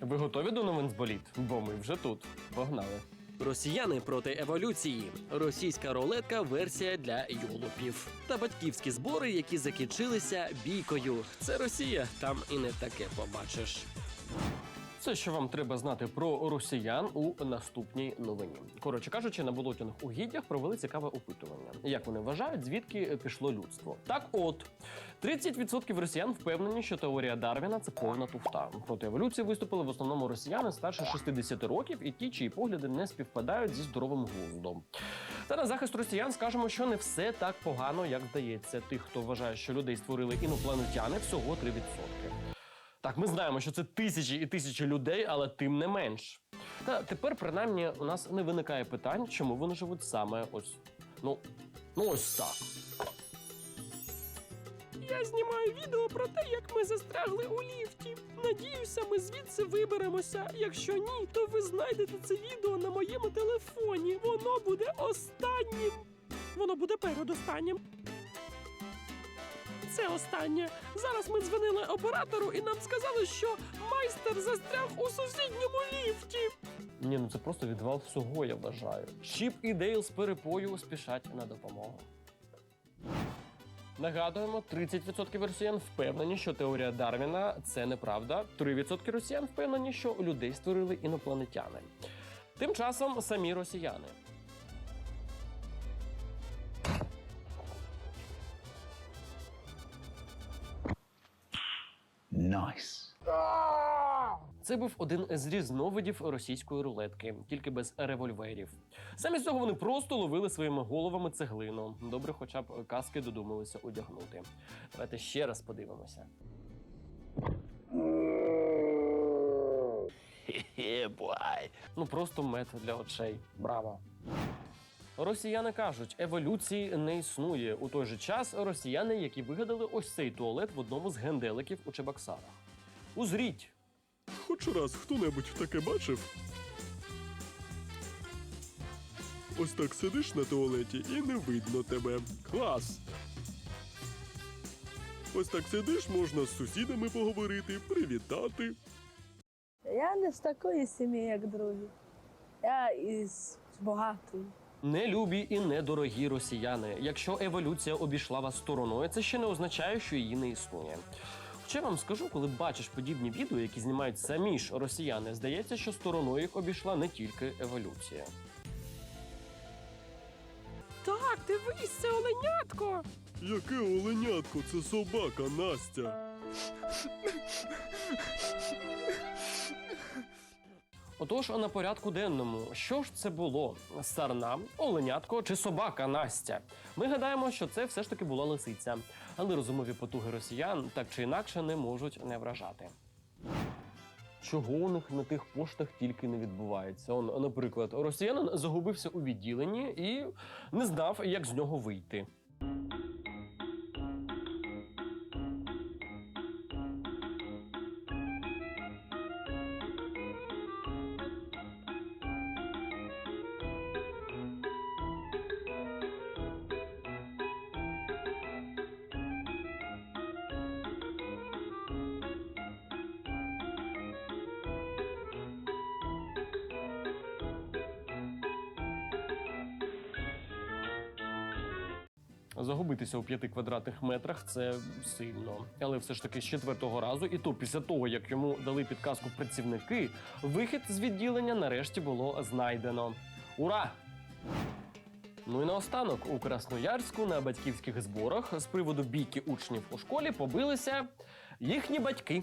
Ви готові до новин з боліт? Бо ми вже тут. Погнали. Росіяни проти еволюції, російська рулетка версія для йолопів та батьківські збори, які закінчилися бійкою. Це Росія, там і не таке побачиш. Все, що вам треба знати про росіян у наступній новині. Коротше кажучи, на болотяних угіддях провели цікаве опитування. Як вони вважають, звідки пішло людство? Так, от 30% росіян впевнені, що теорія Дарвіна це повна туфта. Проти еволюції виступили в основному росіяни старше 60 років і ті, чиї погляди не співпадають зі здоровим глуздом. Та на захист росіян скажемо, що не все так погано, як здається. Тих, хто вважає, що людей створили інопланетяни, всього 3%. Так, ми знаємо, що це тисячі і тисячі людей, але тим не менш. Та тепер, принаймні, у нас не виникає питань, чому вони живуть саме ось. Ну, ну ось так. Я знімаю відео про те, як ми застрягли у ліфті. Надіюся, ми звідси виберемося. Якщо ні, то ви знайдете це відео на моєму телефоні. Воно буде останнім. Воно буде передостаннім. Це останнє. Зараз ми дзвонили оператору і нам сказали, що майстер застряг у сусідньому ліфті. Ні, ну це просто відвал всього, я вважаю. Чіп і Дейл з перепою спішать на допомогу. Нагадуємо, 30% росіян впевнені, що теорія Дарвіна це неправда. 3% росіян впевнені, що людей створили інопланетяни. Тим часом самі росіяни. Nice. Це був один з різновидів російської рулетки, тільки без револьверів. Замість цього вони просто ловили своїми головами цеглину. Добре, хоча б каски додумалися одягнути. Давайте ще раз подивимося. Ну просто мед для очей. Браво! Росіяни кажуть, еволюції не існує. У той же час росіяни, які вигадали ось цей туалет в одному з генделиків у Чебоксарах. Узріть! Хоч раз хто-небудь таке бачив? Ось так сидиш на туалеті і не видно тебе. Клас! Ось так сидиш, можна з сусідами поговорити, привітати. Я не з такої сім'ї, як другі. Я із багатої. Нелюбі і недорогі росіяни. Якщо еволюція обійшла вас стороною, це ще не означає, що її не існує. Я вам скажу, коли бачиш подібні відео, які знімають самі ж росіяни, здається, що стороною їх обійшла не тільки еволюція. Так, дивись, це оленятко. Яке оленятко, це собака Настя. Отож, на порядку денному, що ж це було? Сарна, оленятко чи собака Настя? Ми гадаємо, що це все ж таки була лисиця, але розумові потуги росіян так чи інакше не можуть не вражати. Чого у них на тих поштах тільки не відбувається? Он, наприклад, росіянин загубився у відділенні і не знав, як з нього вийти. Загубитися у п'яти квадратних метрах це сильно. Але все ж таки з четвертого разу, і то після того, як йому дали підказку працівники, вихід з відділення нарешті було знайдено. Ура! Ну і наостанок у Красноярську на батьківських зборах з приводу бійки учнів у школі побилися їхні батьки.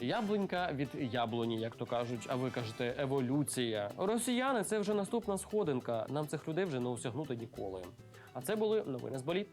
Яблунька від яблуні, як то кажуть, а ви кажете еволюція. Росіяни це вже наступна сходинка. Нам цих людей вже не осягнути ніколи. А це були новини з боліт.